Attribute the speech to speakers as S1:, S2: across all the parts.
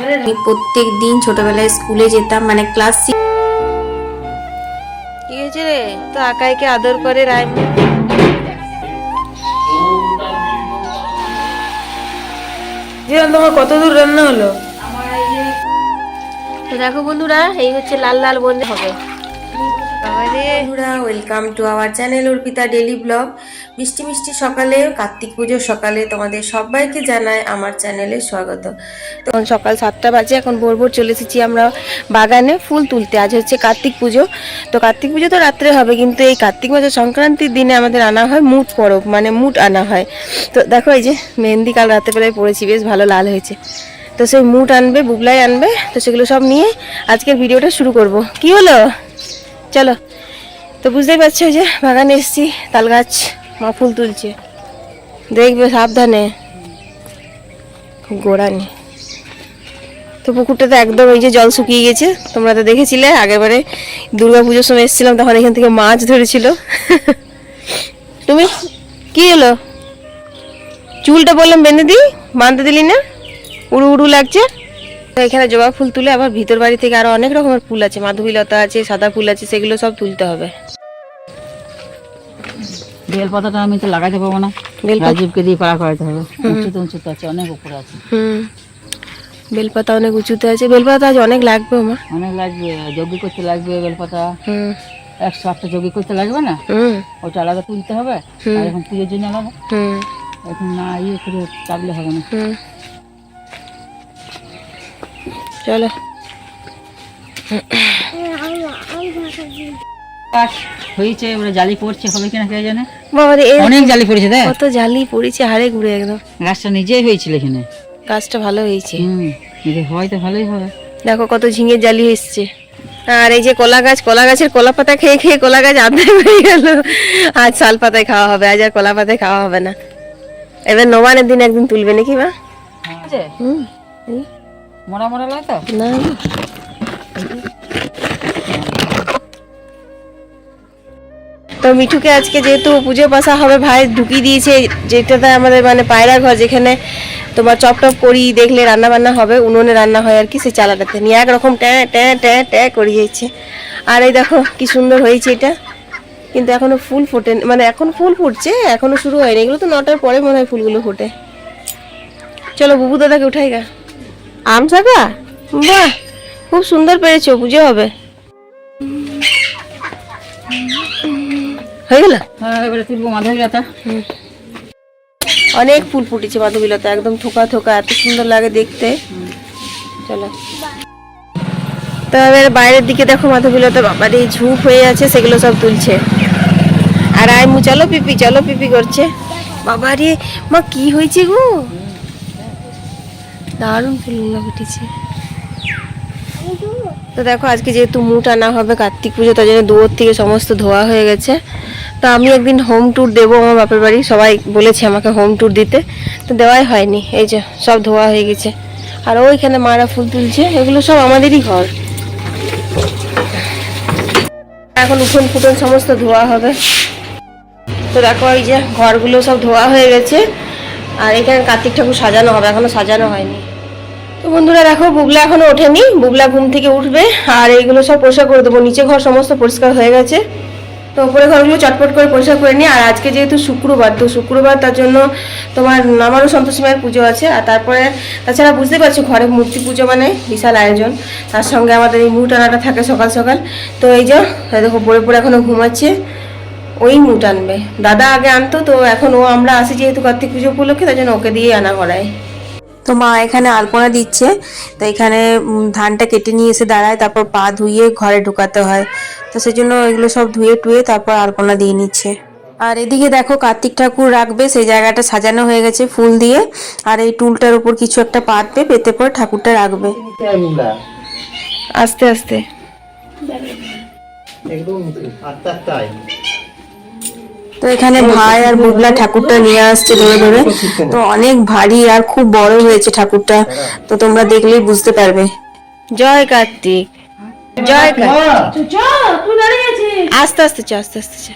S1: আমি প্রত্যেক দিন ছোটবেলায় স্কুলে যেতাম মানে ক্লাস
S2: কি হয়েছে রে? তো আকাইকে আদর করে রায় তোমার কত দূর রান্না হলো? তো দেখো বন্ধুরা এই হচ্ছে লাল লাল বন্ধু হবে।
S1: বন্ধুরা welcome to our channel Arpita daily blog মিষ্টি মিষ্টি সকালে, কার্তিক পুজোর সকালে তোমাদের সবাইকে জানায় আমার চ্যানেলে স্বাগত।
S2: তখন সকাল সাতটা বাজে, এখন ভোর ভোর চলে এসেছি আমরা বাগানে ফুল তুলতে। আজ হচ্ছে কার্তিক পুজো। তো কার্তিক পুজো তো রাত্রে হবে, কিন্তু এই কার্তিক মাসের সংক্রান্তির দিনে আমাদের আনা হয় মুট পরব মানে মুট আনা হয়। তো দেখো এই যে মেহেন্দি কাল রাত্রেবেলায় পড়েছি বেশ ভালো লাল হয়েছে। তো সেই মুট আনবে, বুবলাই আনবে, তো সেগুলো সব নিয়ে আজকের ভিডিওটা শুরু করব। কি হলো? চলো। তো বুঝতেই পারছ যে বাগানে এসেছি, তাল গাছ মা ফুল তুলছে। দেখবে সাবধানে। খুব গোড়া নেই তো পুকুরটাতে একদম এই যে জল শুকিয়ে গেছে, তোমরা তো দেখেছিলে, আগেরবারে দুর্গা পুজোর সময় এসেছিলাম, তখন এখান থেকে মাছ ধরেছিল। তুমি? কি হলো? চুলটা বললাম বেঁধে দিই, বাঁধতে দিলি না? উড়ু উড়ু লাগছে। তো এখানে জবা ফুল তুলে আবার ভিতর বাড়ি থেকে আরও অনেক রকমের ফুল আছে, মাধবীলতা আছে, সাদা ফুল আছে, সেগুলো সব তুলতে হবে।
S3: বেলপাতাটা আমি তো লাগাতে পারব না। রাজীবকে দিয়ে পাড়া করাতে হবে। উঁচুতে উঁচুতে আছে অনেক উপরে আছে।
S2: হুম। বেলপাতা অনেক উঁচুতে আছে। বেলপাতা আজ অনেক লাগবে আমার
S3: অনেক লাগবে যজ্ঞ করতে লাগবে বেলপাতা। একশো আটটা যজ্ঞ করতে লাগবে না?
S2: হুম।
S3: ওটা আলাদা তুলতে হবে আর এখন পুজোর জন্য আলাদা। এখন না ইয়ে করে চাপলে হবে না।
S2: চলো।
S3: কাঠ হয়েছে এবারে জালি পড়ছে হবে কিনা কে জানে?
S2: বাবা রে,
S3: অনেক জালি পড়েছে দেখ।
S2: কত জালি পড়েছে হাড়ে ঘুরে একদম।
S3: গাছটা নিজেই হয়েছিল এখানে।
S2: গাছটা ভালো হয়েছে।
S3: হুম যদি হয় তো ভালোই হবে।
S2: দেখো কত ঝিঙের জালি এসছে। আর এই যে কলা গাছ কলা গাছের কলা পাতা খেয়ে খেয়ে কলা গাছ আধা হয়ে গেল। আজ শাল পাতায় খাওয়া হবে আজ আর কলা পাতায় খাওয়া হবে না। এবার নবানের দিন একদিন তুলবে নাকি মা?
S3: আছে
S2: হুম
S3: মরা মরা লাগে তো?
S2: না মিঠুকে আজকে যেহেতু পুজো পাশা হবে ভাই ঢুকিয়ে দিয়েছে যেটাতে আমাদের মানে পায়রা ঘর যেখানে তোমার চপ টপ করি দেখলে রান্না বান্না হবে উনুনে রান্না হয় আর কি সেই চালাটাতে নিয়ে একরকম ট্যাঁ ট্যাঁ ট্যাঁ ট্যাঁ করিয়েছে। আর এই দেখো কি সুন্দর হয়েছে এটা। কিন্তু এখনও ফুল ফোটে মানে এখন ফুল ফুটছে এখনও শুরু হয়নি। এগুলো তো নটার পরে মনে হয় ফুলগুলো ফোটে। চলো বুবু দাদাকে উঠাই গা। আম শাকা বাহ খুব সুন্দর পেরেছ পুজো হবে। হয়ে গেল?
S3: হ্যাঁ এবারে তুলবো
S2: অনেক ফুল ফুটেছে মাধবীলতা একদম থোকা থোকা এত সুন্দর লাগে দেখতে। চলো। তো এবার বাইরের দিকে দেখো মাধবীলতা বাবার এই ঝুপ হয়ে আছে সেগুলো সব তুলছে। আর আইমু চলো পিপি চলো পিপি করছে। বাবা রে মা কি হয়েছে গো? দারুণ ফুলগুলো ফুটেছে। তো দেখো, আজকে যেহেতু মুট আনা হবে কার্তিক পুজো, তার জন্য দুয়ার থেকে সমস্ত ধোয়া হয়ে গেছে। তো আমি একদিন হোম ট্যুর দেবো আমার বাপের বাড়ি, সবাই বলেছে আমাকে হোম ট্যুর দিতে। তো দেওয়াই হয়নি, এই যে সব ধোয়া হয়ে গেছে। আর ওইখানে মারা ফুল তুলছে, এগুলো সব আমাদেরই ঘর। এখন উঠোন ফুটন সমস্ত ধোয়া হবে। তো দেখো, এই যে ঘরগুলো সব ধোয়া হয়ে গেছে। আর এখানে কার্তিক ঠাকুর সাজানো হবে, এখনও সাজানো হয়নি। তো বন্ধুরা দেখো, বুবলা এখনও ওঠেনি। বুবলা ঘুম থেকে উঠবে আর এইগুলো সব পরিষ্কার করে দেবো। নিচে ঘর সমস্ত পরিষ্কার হয়ে গেছে। তো উপরে ঘরগুলো চটপট করে পরিষ্কার করে নিই। আর আজকে যেহেতু শুক্রবার, তো শুক্রবার তার জন্য তোমার আমারও সন্তোষী মায়ের পুজো আছে। আর তারপরে, তাছাড়া বুঝতে পারছ, ঘরে মূর্তি পুজো মানে বিশাল আয়োজন। তার সঙ্গে আমাদের এই মুট আনাটা থাকে সকাল সকাল। তো এই যে দেখো পড়ে পড়ে এখনও ঘুমাচ্ছে। ওই মুট আনবে দাদা আগে আনতো, তো এখন ও আমরা আসি যেহেতু কার্তিক পুজো উপলক্ষে, তার জন্য ওকে দিয়ে আনা করায়। তো মা এখানে আলপনা দিচ্ছে তো এখানে ধানটা কেটে নিয়ে এসে দাঁড়ায় তারপর পা ধুয়ে ঘরে ঢুকাতে হয়। তো সেই জন্য এগুলো সব ধুয়ে টুয়ে তারপর আলপনা দিয়ে নিচ্ছে। আর এদিকে দেখো কার্তিক ঠাকুর রাখবে সেই জায়গাটা সাজানো হয়ে গেছে ফুল দিয়ে। আর এই টুলটার উপর কিছু একটা পাতবে পেতে পর ঠাকুরটা রাখবে। আস্তে আস্তে। তো এখানে ভাই আর বুবলা ঠাকুরটা নিয়ে আসছে ধরে ধরে। তো অনেক ভারী আর খুব বড় হয়েছে ঠাকুরটা। তো তোমরা দেখলেই বুঝতে পারবে। জয় কার্তিক। জয় কার্তিক। আস্তে আস্তে চ আস্তে আস্তে চ।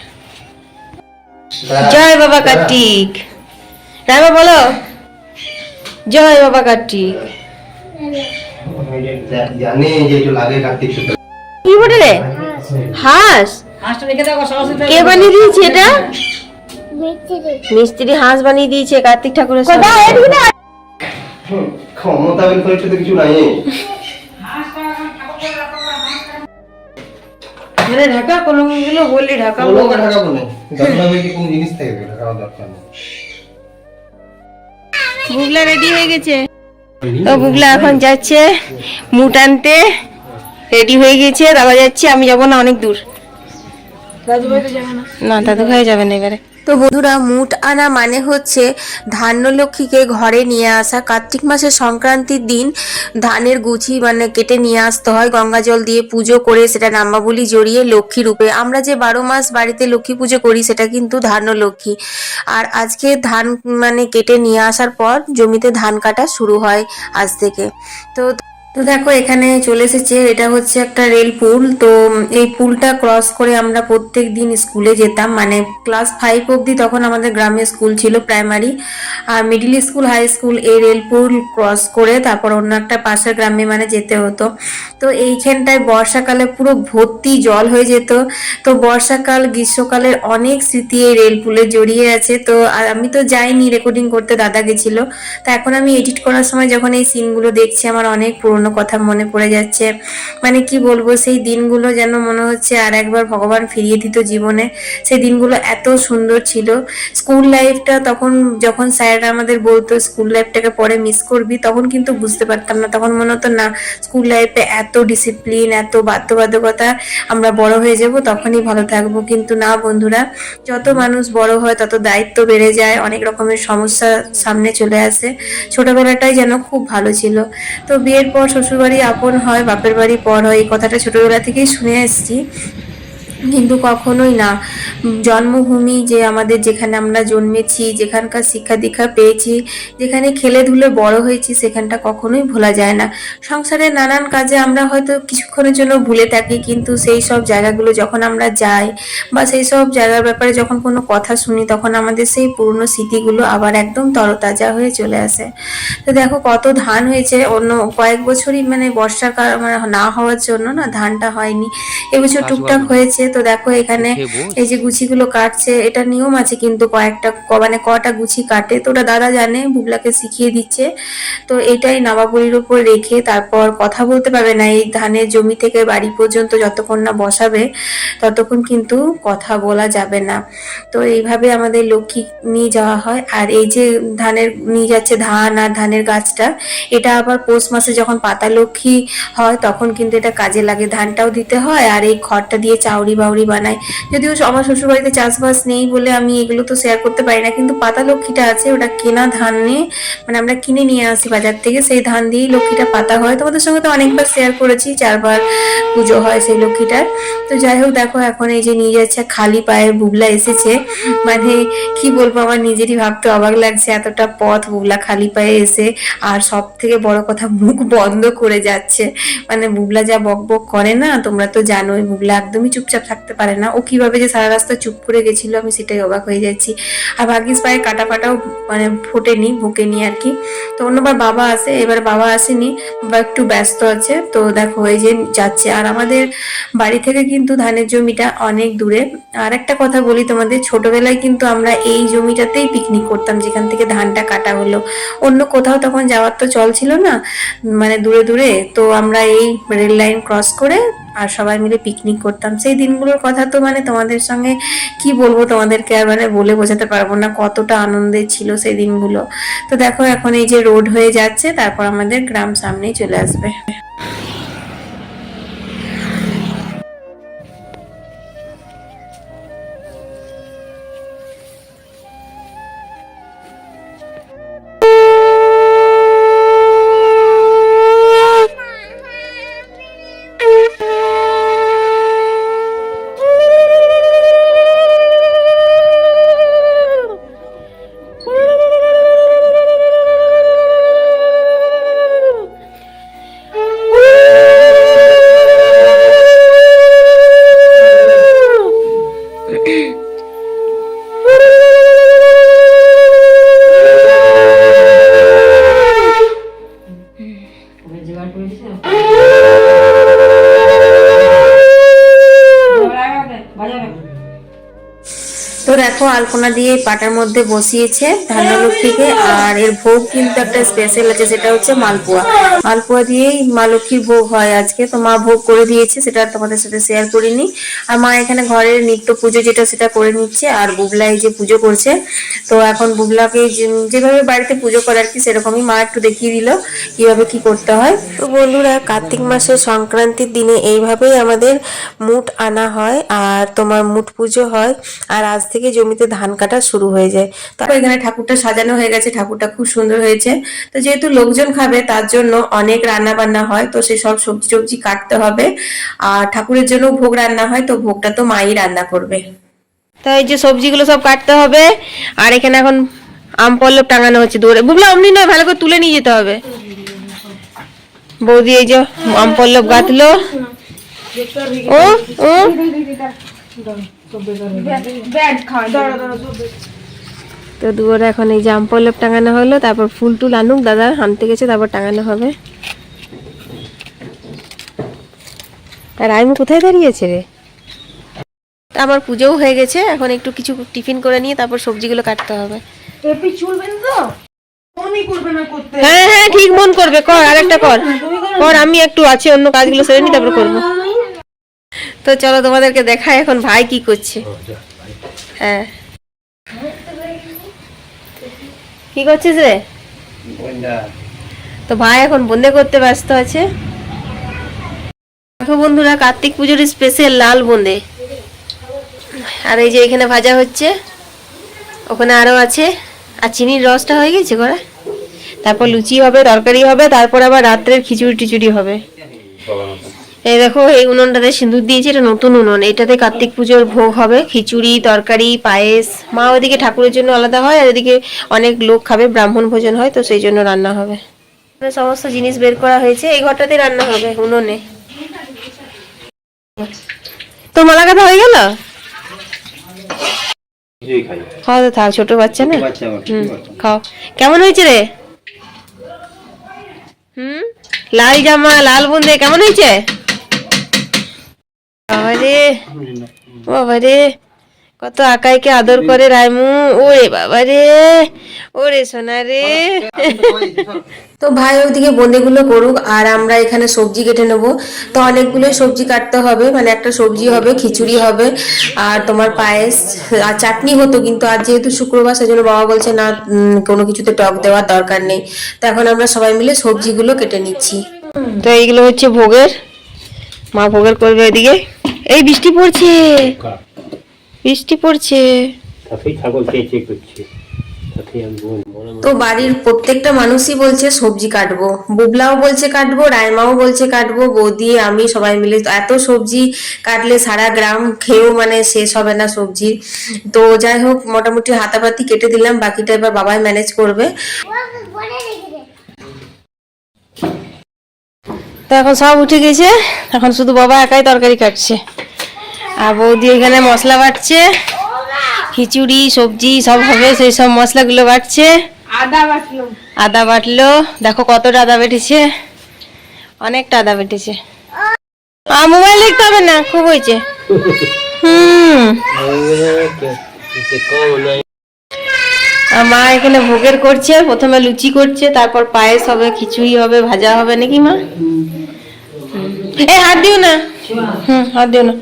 S2: জয় বাবা কার্তিক। রামা বলো। জয় বাবা কার্তিক।
S4: জানি যে একটু লাগে কার্তিক সূত্র
S2: কি রে হাঁস। কে বানিয়ে দিয়েছে এটা? মিস্ত্রি। হাঁস বানিয়ে দিয়েছে কার্তিক ঠাকুরের।
S4: ক্ষমতা তো কিছু নাই।
S1: মানে ঢাকা কলমগুলো বললি ঢাকা
S4: কলমটা ঢাকাবো না দরকার কি কোনো জিনিস থাকবে ঢাকার দরকার নেই।
S2: বুগলা রেডি হয়ে গেছে? তো বুগলা এখন যাচ্ছে মুট আনতে। রেডি হয়ে গেছে দাদা যাচ্ছে আমি যাব না অনেক দূর। না? দাদু ভাই যাবে না এবারে।
S1: তো বন্ধুরা মুট আনা মানে হচ্ছে ধান্যলক্ষ্মীকে ঘরে নিয়ে আসা। কার্তিক মাসের সংক্রান্তির দিন ধানের গুছি মানে কেটে নিয়ে আসতে হয়। গঙ্গা জল দিয়ে পুজো করে সেটা নামাবলি জড়িয়ে লক্ষ্মী রূপে। আমরা যে বারো মাস বাড়িতে লক্ষ্মী পুজো করি সেটা কিন্তু ধান্য লক্ষ্মী আর আজকে ধান মানে কেটে নিয়ে আসার পর জমিতে ধান কাটা শুরু হয় আজ থেকে। তো তো দেখো, এখানে চলে এসেছে। এটা হচ্ছে একটা রেল পুল। তো এই পুলটা ক্রস করে আমরা প্রত্যেক দিন স্কুলে যেতাম। মানে ক্লাস ফাইভ অবধি তখন আমাদের গ্রামে স্কুল ছিল প্রাইমারি আর মিডিল স্কুল হাই স্কুল এই রেল পুল ক্রস করে তারপর অন্য একটা পাশের গ্রামে মানে যেতে হতো। তো এইখানটায় বর্ষাকালে পুরো ভর্তি জল হয়ে যেত। তো বর্ষাকাল, গ্রীষ্মকালের অনেক স্মৃতি এই রেল পুলে জড়িয়ে আছে। তো আমি তো যাইনি রেকর্ডিং করতে, দাদা গেছিল। তো এখন আমি এডিট করার সময় যখন এই সিনগুলো দেখছি, আমার অনেক পুরনো কথা মনে পড়ে যাচ্ছে। মানে কি বলব, সেই দিনগুলো যেন মনে হচ্ছে আর একবার ভগবান ফিরিয়ে দিত জীবনে। সেই দিনগুলো এত সুন্দর ছিল। স্কুল লাইফটা তখন যখন স্যাররা আমাদের বলতো, স্কুল লাইফটাকে পরে মিস করবি, তখন কিন্তু বুঝতে পারতাম না। তখন মনে হতো, না, স্কুল লাইফে এত ডিসিপ্লিন, এত বাধ্যবাধকতা, আমরা বড় হয়ে যাব, তখনই ভালো থাকব। কিন্তু না বন্ধুরা, যত মানুষ বড় হয়, তত দায়িত্ব বেড়ে যায়, অনেক রকমের সমস্যা সামনে চলে আসে। ছোটবেলাটাই যেন খুব ভালো ছিল। তো বিয়ের পর শ্বশুরবাড়ি আপন হয় বাপের বাড়ি পর হয় এই কথাটা ছোটবেলা থেকেই শুনে এসেছি। কিন্তু কখনোই না। জন্মভূমি যে আমাদের যেখানে আমরা জন্মেছি যেখানকার শিক্ষা দীক্ষা পেয়েছি যেখানে খেলে ধুলে বড় হয়েছি সেখানটা কখনোই ভোলা যায় না। সংসারে নানান কাজে আমরা হয়তো কিছুক্ষণের জন্য ভুলে থাকি কিন্তু সেই সব জায়গাগুলো যখন আমরা যাই বা সেই সব জায়গার ব্যাপারে যখন কোনো কথা শুনি তখন আমাদের সেই পুরনো স্মৃতিগুলো আবার একদম তরতাজা হয়ে চলে আসে। তো দেখো কত ধান হয়েছে অন্য কয়েক বছরই মানে বর্ষাকাল মানে না হওয়ার জন্য না ধানটা হয়নি। এবছর টুকটাক হয়েছে তো দেখো এখানে এই যে গুছিগুলো কাটছে এটা নিয়ম আছে কিন্তু কয়েকটা মানে কটা গুছি কাটে। তো ওটা দাদা জানে বুবলাকে শিখিয়ে দিচ্ছে। তো এটাই নামাবলির উপর রেখে তারপর কথা বলতে পারবে না। এই ধানের জমি থেকে বাড়ি পর্যন্ত যতক্ষণ না বসাবে ততক্ষণ কিন্তু কথা বলা যাবে না। তো এইভাবে আমাদের লক্ষ্মী নিয়ে যাওয়া হয়। আর এই যে ধানের নিয়ে যাচ্ছে ধান আর ধানের গাছটা এটা আবার পৌষ মাসে যখন পাতা লক্ষ্মী হয় তখন কিন্তু এটা কাজে লাগে। ধানটাও দিতে হয় আর এই খড়টা দিয়ে চাউরি বাউরি বানায়। যদিও আমার শ্বশুরবাড়িতে চাষবাস নেই বলে আমি এগুলো তো শেয়ার করতে পারি না, কিন্তু পাতা লক্ষ্মীটা আছে, ওটা কেনা ধান নিয়ে মানে আমরা কিনে নিয়ে আসি বাজার থেকে, সেই ধান দিয়েই লক্ষ্মীটা পাতা হয়। তোমাদের সঙ্গে তো অনেকবার শেয়ার করেছি, চারবার পুজো হয় সেই লক্ষ্মীটার। তো যাই হোক, দেখো এখন এই যে নিয়ে যাচ্ছে, খালি পায়ে বুবলা এসেছে। মানে কি বলব, আমার নিজেরই ভাবতে অবাক লাগছে, এতটা পথ বুবলা খালি পায়ে এসে, আর সব থেকে বড় কথা মুখ বন্ধ করে যাচ্ছে। মানে বুবলা যা বক বক করে না, তোমরা তো জানোই, বুবলা একদমই চুপচাপ থাকতে পারে না। ও কীভাবে যে সারা রাস্তা চুপ করে গেছিল, আমি সেটাই অবাক হয়ে যাচ্ছি। আর ভাগ্যিস পায়ে কাটা ফাটাও মানে ফোটেনি, ভুকেনি আর কি। তো অন্যবার বাবা আসে, এবার বাবা আসেনি বা একটু ব্যস্ত আছে। তো দেখো, এই যে যাচ্ছে। আর আমাদের বাড়ি থেকে কিন্তু ধানের জমিটা অনেক দূরে। আর একটা কথা বলি তোমাদের, ছোটবেলায় কিন্তু আমরা এই জমিটাতেই পিকনিক করতাম, যেখান থেকে ধানটা কাটা হলো। অন্য কোথাও তখন যাওয়ার তো চল ছিল না মানে দূরে দূরে। তো আমরা এই রেল লাইন ক্রস করে আর সবাই মিলে পিকনিক করতাম। সেই দিনগুলোর কথা তো মানে তোমাদের সঙ্গে কি বলব, তোমাদেরকে আর মানে বলে বোঝাতে পারব না কতটা আনন্দে ছিল সেই দিনগুলো। তো দেখো, এখন এই যে রোড হয়ে যাচ্ছে, তারপর আমাদের গ্রাম সামনেই চলে আসবে। দেখো, আলপনা দিয়ে পাটার মধ্যে বসিয়েছে ধান্যলক্ষ্মীকে আর এর ভোগ কিন্তু একটা স্পেশাল আছে, সেটা হচ্ছে মালপোয়া। মালপোয়া দিয়েই মা লক্ষ্মীর ভোগ হয় আজকে। তো মা ভোগ করে দিয়েছে, সেটা তোমাদের সাথে শেয়ার করিনি। আর মা এখানে ঘরের নিত্য পুজো যেটা, সেটা করে নিচ্ছে। আর বুবলাই যে পুজো করছে তো এখন বুবলাকে যেভাবে বাড়িতে পুজো করে আর কি সেরকমই মা একটু দেখিয়ে দিল কীভাবে কি করতে হয়। তো বন্ধুরা কার্তিক মাসের সংক্রান্তির দিনে এইভাবেই আমাদের মুঠ আনা হয় আর তোমার মুঠ পুজো হয় আর আজ থেকে জমিতে ধান কাটা শুরু হয়ে যায়। তারপর এখানে ঠাকুরটা সাজানো হয়ে গেছে ঠাকুরটা খুব সুন্দর হয়েছে। তো যেহেতু লোকজন খাবে তার জন্য অনেক রান্না বান্না হয় তো সেই সব সবজি টবজি কাটতে হবে। আর ঠাকুরের জন্য ভোগ রান্না হয় তো ভোগটা তো মাই রান্না করবে।
S2: তো এই যে সবজিগুলো সব কাটতে হবে, আর এখানে এখন আম পল্লব টাঙানো হচ্ছে দৌড়ে বুঝলো অমনি নয়, ভালো করে তুলে নিয়ে যেতে হবে। বৌদি এই যে আম পল্লব গাঁথলো। ও ও। তো দুয়ার এখন এই আম পল্লব টাঙানো হলো, তারপর ফুল টুল আনুক, দাদা আনতে গেছে, তারপর টাঙানো হবে। আর আইমু কোথায় দাঁড়িয়েছে রে? তা আমার পুজোও হয়ে গেছে এখন একটু কিছু টিফিন করে নিয়ে তারপর সবজিগুলো কাটতে হবে। এপি চুলবেন তো? হ্যাঁ হ্যাঁ ঠিক মন করবে কর আরেকটা কর কর। আমি একটু আছে অন্য কাজগুলো সেরে নি তারপর করব। তো চলো তোমাদেরকে দেখাই এখন ভাই কি করছে। হ্যাঁ। কি করছিস রে? তো ভাই এখন বন্দে করতে ব্যস্ত আছে। দেখো বন্ধুরা কার্তিক পুজোর স্পেশাল লাল বোঁদে আর এই যে এখানে ভাজা হচ্ছে, ওখানে আরও আছে। আর চিনির রসটা হয়ে গেছে করা তারপর লুচি হবে তরকারি হবে, তারপর আবার রাত্রের খিচুড়ি টিচুড়ি হবে। এই দেখো, এই উনুনটাতে সিঁদুর দিয়েছে, এটা নতুন উনুন। এটাতে কার্তিক পুজোর ভোগ হবে, খিচুড়ি, তরকারি, পায়েস। মা ওদিকে ঠাকুরের জন্য আলাদা হয়, আর এদিকে অনেক লোক খাবে, ব্রাহ্মণ ভোজন হয়, তো সেই জন্য রান্না হবে। সমস্ত জিনিস বের করা হয়েছে, এই ঘরটাতে রান্না হবে উনুনে। তো মালা কথা হয়ে গেল? খাওয়া তো থাক ছোট বাচ্চা না? হুম খাও। কেমন হয়েছে রে? হুম? লাল জামা লাল বুন্দে কেমন হয়েছে? বাবারে বাবারে। কত আকাইকে আদর করে রাইমু। ওরে বাবারে ওরে সোনা রে।
S1: তো ভাই ওইদিকে বন্দেগুলো করুক আর আমরা এখানে সবজি কেটে নেব। তো অনেকগুলো সবজি কাটতে হবে মানে একটা সবজি হবে খিচুড়ি হবে আর তোমার পায়েস আর চাটনি হতো কিন্তু আজ যেহেতু শুক্রবার সেজন্য বাবা বলছে না কোনো কিছুতে টক দেওয়ার দরকার নেই। তো এখন আমরা সবাই মিলে সবজিগুলো কেটে নিচ্ছি।
S2: তো এইগুলো হচ্ছে ভোগের। মা ভোগের করবে এদিকে। এই বৃষ্টি পড়ছে। বৃষ্টি পড়ছে।
S1: তো বাড়ির প্রত্যেকটা মানুষই বলছে সবজি কাটবো। বুবলাও বলছে কাটবো রায়মাও বলছে কাটবো। বৌদি আমি সবাই মিলে তো এত সবজি কাটলে সারা গ্রাম খেয়েও মানে শেষ হবে না সবজি। তো যাই হোক মোটামুটি হাতাপাতি কেটে দিলাম বাকিটা এবার বাবাই ম্যানেজ করবে।
S2: তো এখন সব উঠে গেছে এখন শুধু বাবা একাই তরকারি কাটছে। আর বৌদি এখানে মশলা বাটছে। খিচুড়ি সবজি সব হবে সেই সব মশলাগুলো বাটছে। আদা বাটলো। আদা বাটলো। দেখো কতটা আদা বেটেছে। অনেকটা আদা বেটেছে। আর মোবাইল দেখতে হবে না খুব হয়েছে। হুম। আর মা এখানে ভোগের করছে প্রথমে লুচি করছে তারপর পায়েস হবে খিচুড়ি হবে ভাজা হবে নাকি মা? এ হাত দিও না। হুম হাত দিও না।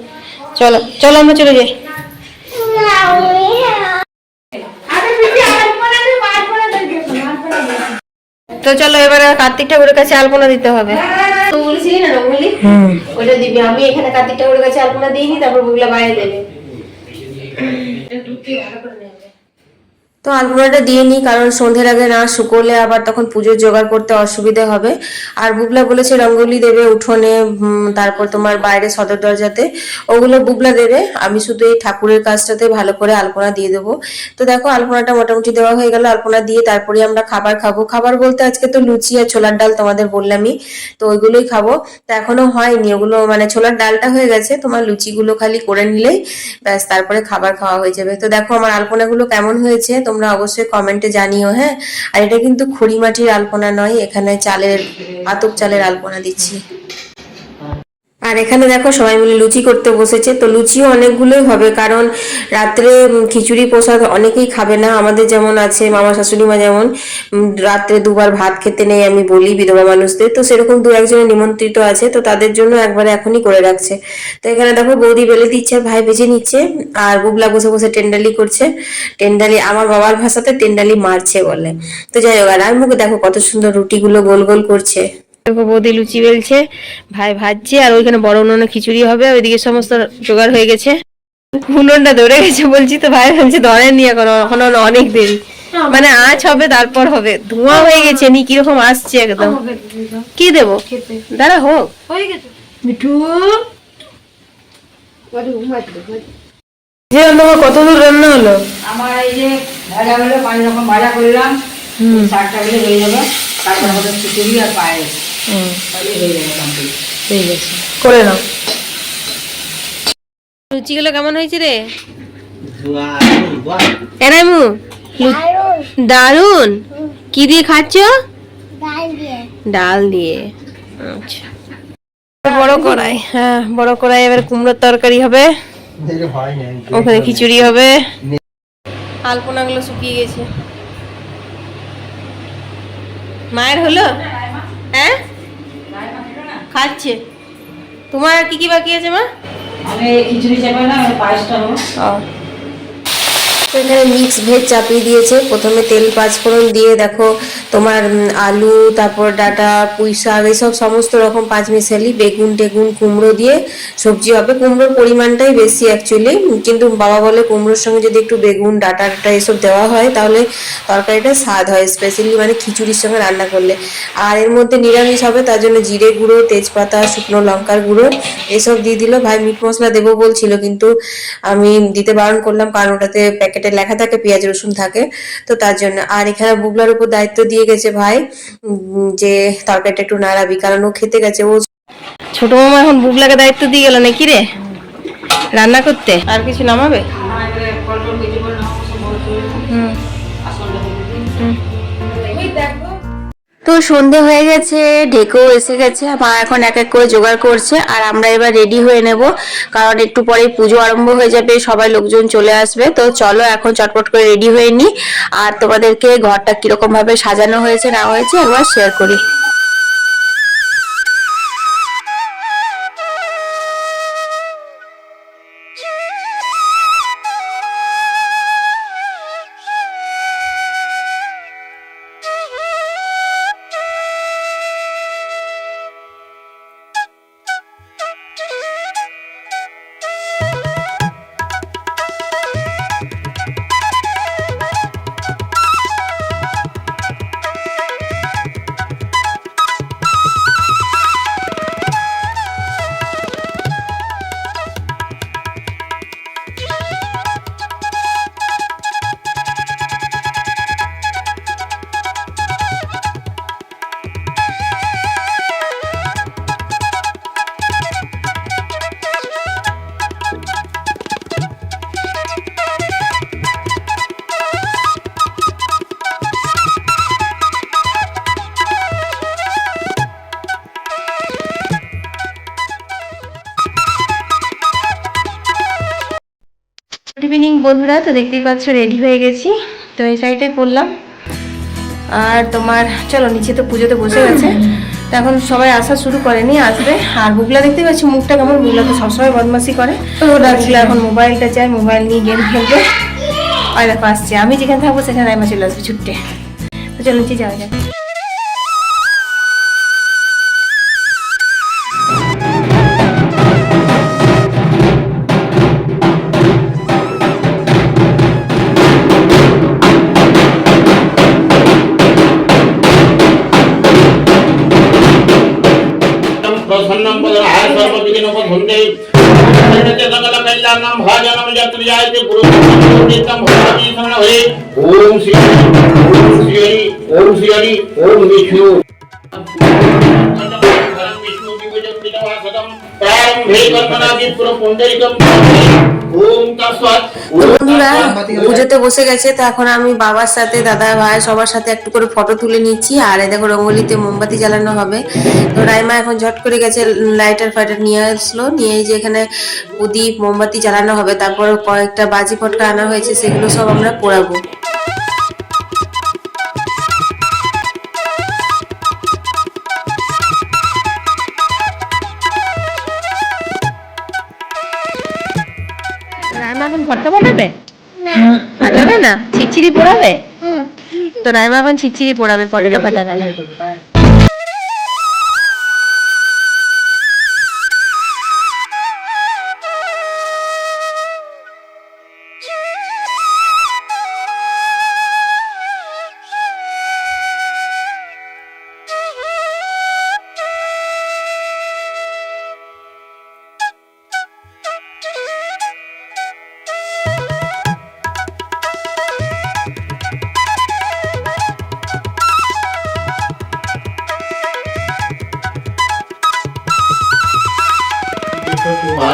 S2: চলো চলো আমরা চলে যাই। তো চলো এবারে কার্তিক ঠাকুরের কাছে আলপনা দিতে হবে। তো বলেছিলি না রঙ্গলি? ওটা দিবি। আমি এখানে কার্তিক ঠাকুরের কাছে আলপনা দিইনি তারপর বুগলা বাইরে দেবে।
S1: তো আলপনাটা দিয়ে নিই, কারণ সন্ধ্যের আগে না শুকোলে আবার তখন পুজোর জোগাড় করতে অসুবিধে হবে। আর বুবলা বলেছে রঙ্গোলি দেবে উঠোনে তারপর তোমার বাইরে সদর দরজাতে, ওগুলো বুবলা দেবে। আমি শুধু এই ঠাকুরের কাজটাতে ভালো করে আলপনা দিয়ে দেবো। তো দেখো আলপনাটা মোটামুটি দেওয়া হয়ে গেল। আলপনা দিয়ে তারপরে আমরা খাবার খাব। খাবার বলতে আজকে তো লুচি আর ছোলার ডাল তোমাদের বললামই, তো ওইগুলোই খাব। তো এখনও হয়নি, ওগুলো মানে ছোলার ডালটা হয়ে গেছে, তোমার লুচিগুলো খালি করে নিলেই ব্যাস, তারপরে খাবার খাওয়া হয়ে যাবে। তো দেখো আমার আলপনাগুলো কেমন হয়েছে তোমরা অবশ্যই কমেন্টে জানিও হ্যাঁ? আর এটা কিন্তু খড়ি মাটির আলপনা নয়, এখানে চালের আতক চালের আলপনা দিচ্ছি। আর এখানে দেখো সবাই মিলে লুচি করতে বসেছে। তো লুচিও অনেকগুলোই হবে কারণ রাত্রে খিচুড়ি প্রসাদ অনেকেই খাবে না। আমাদের যেমন আছে, মামা শাশুড়ি মা যেমন রাত্রে দুবার ভাত খেতে নেই আমি বলি বিধবা মানুষদের। তো সেরকম দু একজনের নিমন্ত্রিত আছে, তো তাদের জন্য একবারে এখনই করে রাখছে। তো এখানে দেখো বৌদি বেলে দিচ্ছে, ভাই ভেজে নিচ্ছে, আর বুবলা বসে বসে টেন্ডালি করছে। টেন্ডালি আমার বাবার ভাষাতে টেন্ডালি মারছে বলে। তো যাই হোক, আর আমি মুখে দেখো কত সুন্দর রুটিগুলো গোল গোল করছে।
S2: দেখো বৌদি লুচি বেলছে ভাই ভাজছে আর ওইখানে বড় উনুনে খিচুড়ি হবে ওইদিকে সমস্ত জোগাড় হয়ে গেছে। উনুনটা ধরে গেছে বলছি তো ভাই বলছে ধরে নিয়ে এখন এখনও অনেক দেরি। মানে আঁচ হবে তারপর হবে। ধোঁয়া হয়ে গেছে নি কীরকম আসছে একদম। কি দেবো? দাঁড়া হোক। যে রান্না কত দূর রান্না হলো?
S3: আমার এই যে ভাজা হলো পাঁচ রকম ভাজা করলাম শাকটা হয়ে যাবে তারপর আমাদের খিচুড়ি আর পায়েস।
S2: ঠিক আছে করে নাও লুচিগুলো কেমন হয়েছে রে? এরাইমু দারুণ কি দিয়ে খাচ্ছ? ডাল দিয়ে। আচ্ছা। বড় কড়াই হ্যাঁ বড় কড়াই এবার কুমড়োর তরকারি হবে। ওখানে খিচুড়ি হবে। আলপনাগুলো শুকিয়ে গেছে। মায়ের হলো? হ্যাঁ? খাচ্ছে। তোমার কি কি বাকি আছে মা?
S3: আমি খিচুড়ি চাপাই না পায়েসটা হব
S1: তো এখানে মিক্স ভেজ চাপিয়ে দিয়েছে। প্রথমে তেল পাঁচফোড়ন দিয়ে দেখো, তোমার আলু, তারপর ডাটা, পুঁই শাক, এইসব সমস্ত রকম পাঁচমিশালি, বেগুন টেগুন, কুমড়ো দিয়ে সবজি হবে। কুমড়োর পরিমাণটাই বেশি অ্যাকচুয়ালি কিন্তু বাবা বলে কুমড়োর সঙ্গে যদি একটু বেগুন, ডাটা ডাটা এসব দেওয়া হয়, তাহলে তরকারিটা স্বাদ হয় স্পেশালি মানে খিচুড়ির সঙ্গে রান্না করলে। আর এর মধ্যে নিরামিষ হবে, তার জন্য জিরে গুঁড়ো, তেজপাতা, শুকনো লঙ্কার গুঁড়ো, এসব দিয়ে দিল। ভাই, মিট মশলা দেবো বলছিল, কিন্তু আমি দিতে বারণ করলাম, কারণ ওটাতে প্যাকেটে লেখা থাকে, পেঁয়াজ, রসুন থাকে। তো তার জন্য, আর এখানে বুগলার উপর দায়িত্ব দিয়ে গেছে ভাই যে তরকারিটা একটু নাড়াবি কারণ ও খেতে গেছে, ও
S2: ছোট মামা এখন বুবলাকে দায়িত্ব দিয়ে গেল নাকি রে? রান্না করতে? আর কিছু নামাবে?
S1: তো সন্ধে হয়ে গেছে ঢেকেও এসে গেছে, মা এখন এক এক করে জোগাড় করছে, আর আমরা এবার রেডি হয়ে নেব, কারণ একটু পরে পুজো আরম্ভ হয়ে যাবে, সবাই লোকজন চলে আসবে, তো চলো এখন চটপট করে রেডি হয়ে নি আর তোমাদেরকে ঘরটা কীরকমভাবে সাজানো হয়েছে, না হয়েছে একবার শেয়ার করি।
S2: বন্ধুরা, তো দেখতেই পাচ্ছ রেডি হয়ে গেছি। তো এই সাইডে করলাম। আর তোমার, চলো নিচে তো পুজোতে বসে গেছে। তো এখন সবাই আসা শুরু করেনি, আসবে। আর বুগলা দেখতে পাচ্ছি, মুখটা কেমন বুগলা তো সবসময় বদমাসি করে। তো বুগলা এখন মোবাইলটা চাই মোবাইল নিয়ে গেম খেলবে। আর দেখো, আসছে। আমি যেখানে থাকব, সেখানে আমার চলে আসবে ছুটতে। তো চলো নিচে যাওয়া যাক।
S5: पदराय सर्वविघ्नोपधुन्दे सकलकल्याणं भाजनं यत्रियायते गुरुतं भवामि श्री ॐ श्री विष्णु
S1: পুজোতে বসে গেছে তো এখন আমি বাবার সাথে দাদা ভাই সবার সাথে একটু করে ফটো তুলে নিচ্ছি। আর এ দেখো রঙ্গলিতে মোমবাতি জ্বালানো হবে। তো রাইমা এখন ঝট করে গেছে লাইটার ফাইটার নিয়ে আসলো। নিয়ে যে এখানে প্রদীপ মোমবাতি জ্বালানো হবে। তারপর কয়েকটা বাজি ফটকা আনা হয়েছে সেগুলো সব আমরা পোড়াবো।
S2: ভর্তা বানাবে বানাবে না? ছিচিড়ি পোড়াবে? তো রাইমা এখন ছিচিড়ি পোড়াবে পটেটো ফাটাবে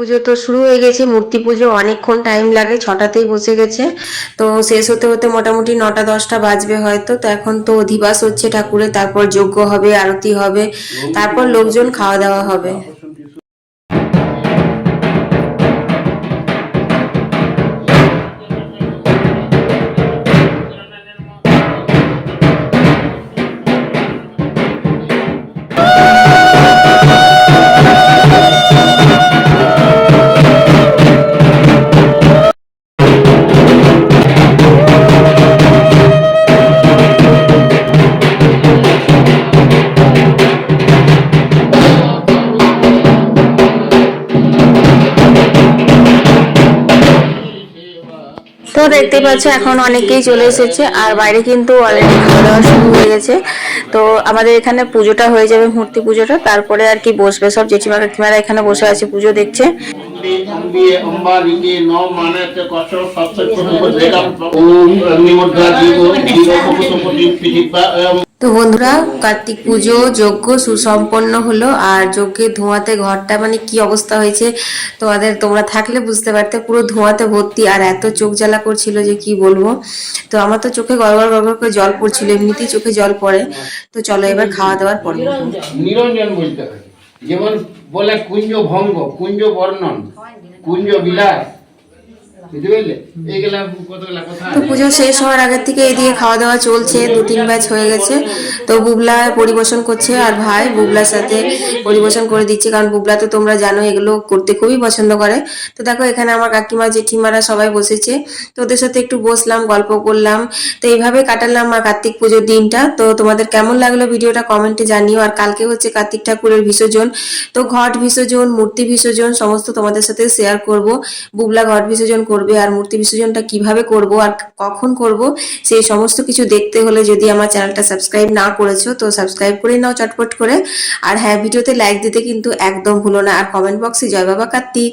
S1: পুজো তো শুরু হয়ে গেছে, মূর্তি পুজো অনেকক্ষণ টাইম লাগে, ছটাতেই বসে গেছে। তো শেষ হতে হতে মোটামুটি নটা দশটা বাজবে হয়তো। তো এখন তো অধিবাস হচ্ছে ঠাকুরের তারপর যজ্ঞ হবে, আরতি হবে, তারপর লোকজন খাওয়া দাওয়া হবে। তো দেখতে পাচ্ছ এখন অনেকেই চলে এসেছে, আর বাইরে কিন্তু অলরেডি খাওয়া দাওয়া শুরু হয়ে গেছে। তো আমাদের এখানে পুজোটা হয়ে যাবে, মূর্তি পুজোটা। তারপরে আর কি বসবে, সব জেঠিমা, কাকিমারা এখানে বসে আছে, পুজো দেখছে। তো বন্ধুরা, কার্তিক পুজো, যজ্ঞ সুসম্পন্ন হলো, আর যজ্ঞের ধোঁয়াতে ঘরটা মানে কি অবস্থা হয়েছে তোমাদের, তোমরা থাকলে বুঝতে পারতে, পুরো ধোঁয়াতে ভর্তি, আর এত চোখ জ্বালা করছিল যে কি বলব। তো আমার তো চোখে গড়গড় গড়গড় করে জল পড়ছিল, এমনিতেই চোখে জল পড়ে। তো চলো এবার খাওয়া দাওয়ার পরে
S5: নিরঞ্জন বলতে যেমন বলে কুঞ্জ ভঙ্গ, কুঞ্জ বর্ণন, কুঞ্জ বিলাস বুঝতে পারলে এইগুলা কতগুলা কথা
S1: তো পুজো শেষ হওয়ার আগের থেকে এদিকে খাওয়া দাওয়া চলছে দু তিন ব্যাচ হয়ে গেছে। তো বুবলা পরিবেশন করছে আর ভাই বুবলার সাথে পরিবেশন করে দিচ্ছে কারণ বুবলা তো তোমরা জানো এগুলো করতে খুবই পছন্দ করে। তো দেখো এখানে আমার কাকিমা জেঠিমারা সবাই বসেছে। তো ওদের সাথে একটু বসলাম গল্প করলাম। তো এইভাবে কাটালাম আমার কার্তিক পুজোর দিনটা। তো তোমাদের কেমন লাগল ভিডিওটা কমেন্টে জানিও। আর কালকে হচ্ছে কার্তিক ঠাকুরের বিসর্জন। তো ঘট বিসর্জন মূর্তি বিসর্জন সমস্ত তোমাদের সাথে শেয়ার করব। বুবলা ঘট বিসর্জন করবে আর মূর্তি বিসর্জনটা কীভাবে করব আর কখন করব, সেই সমস্ত কিছু দেখতে হলে যদি আমার চ্যানেলটা সাবস্ক্রাইব না করেছ তো সাবস্ক্রাইব করে নাও চটপট করে। আর হ্যাঁ ভিডিওতে লাইক দিতে কিন্তু একদম ভুলো না। আর কমেন্ট বক্সে জয় বাবা কার্তিক।